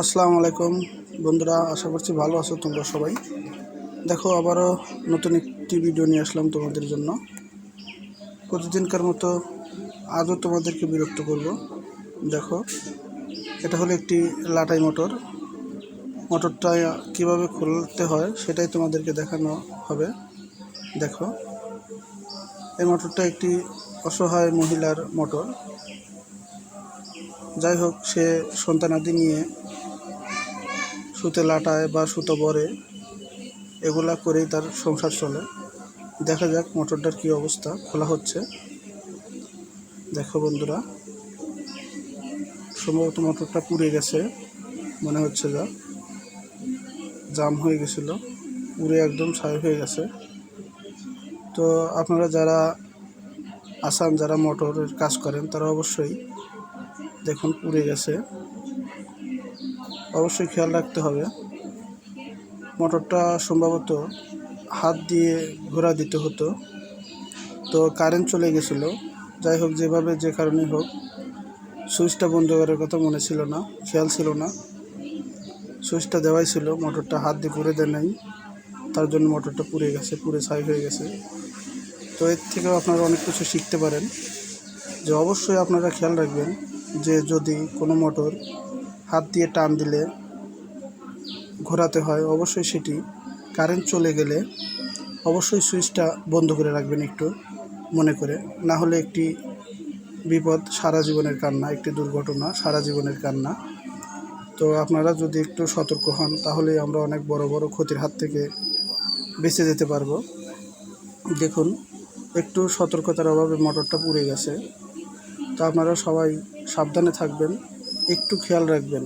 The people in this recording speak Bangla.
আসসালামু আলাইকুম। বন্ধুরা, আশা করছি ভালো আছো তোমরা সবাই। দেখো, আবারও নতুন একটি ভিডিও নিয়ে আসলাম তোমাদের জন্য। প্রতিদিনকার মতো আজও তোমাদেরকে বিরক্ত করব। দেখো, এটা হলো একটি লাটাই মোটর। মোটরটা কীভাবে খুলতে হয় সেটাই তোমাদেরকে দেখানো হবে। দেখো, এই মোটরটা একটি অসহায় মহিলার মোটর। যাই হোক, সে সন্তানাদি নিয়ে সুতে লাটায় বা সুতো বরে এগুলা করেই তার সংসার চলে। দেখা যাক মোটরটার কী অবস্থা, খোলা হচ্ছে। দেখো বন্ধুরা, সম্ভবত মোটরটা পুড়ে গেছে, মনে হচ্ছে যা। জাম হয়ে গেছিল, পুড়ে একদম ছাই হয়ে গেছে। তো আপনারা যারা আসান, যারা মোটরের কাজ করেন, তারা অবশ্যই দেখুন পুড়ে গেছে। অবশ্যই খেয়াল রাখতে হবে। মোটরটা সম্ভবত হাত দিয়ে ঘোরা দিতে হতো। তো কারেন্ট চলে গেছিল। যাই হোক, যেভাবে যে কারণে হোক, সুইচটা বন্ধ করার কথা মনে ছিল না, খেয়াল ছিল না। সুইচটা দেওয়াই ছিল, মোটরটা হাত দিয়ে ঘুরে দেয় নাই। তার জন্য মোটরটা পুড়ে গেছে, পুড়ে ছাই হয়ে গেছে। তো এর থেকেও আপনারা অনেক কিছু শিখতে পারেন। যে অবশ্যই আপনারা খেয়াল রাখবেন যে যদি কোনো মোটর হাত দিয়ে টান দিলে ঘোরাতে হয়, অবশ্যই সেটি কারেন্ট চলে গেলে অবশ্যই সুইচটা বন্ধ করে রাখবেন একটু মনে করে। না হলে একটি বিপদ, সারা জীবনের কান্না, একটি দুর্ঘটনা, সারা জীবনের কান্না। তো আপনারা যদি একটু সতর্ক হন, তাহলে আমরা অনেক বড় বড় ক্ষতির হাত থেকে বেঁচে যেতে পারব। দেখুন, একটু সতর্কতার অভাবে মোটরটা পুড়ে গেছে। তো আপনারা সবাই সাবধানে থাকবেন। একটু খেয়াল রাখবেন।